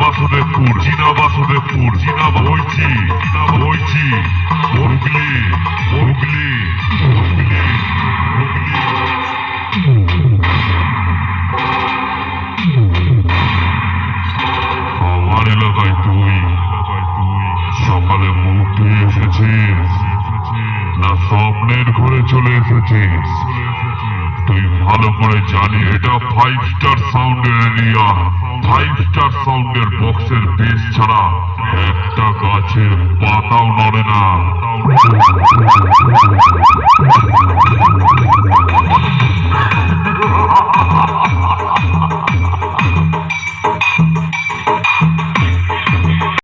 বাসুদেবপুর জিনা বাসুদেবপুর জিনা বইছি বইছি হুগলি হুগলি হুগলি আমার এলাকায় তুই সকালে মুখ ধুয়ে এসেছিস না স্বপ্নের ঘরে চলে এসেছিস করে জানি এটা ফাইভ স্টার সাউন্ডের এরিয়া ফাইভ স্টার সাউন্ডের বক্সের বেস ছাড়া একটা গাছের পাতাও নড়ে না।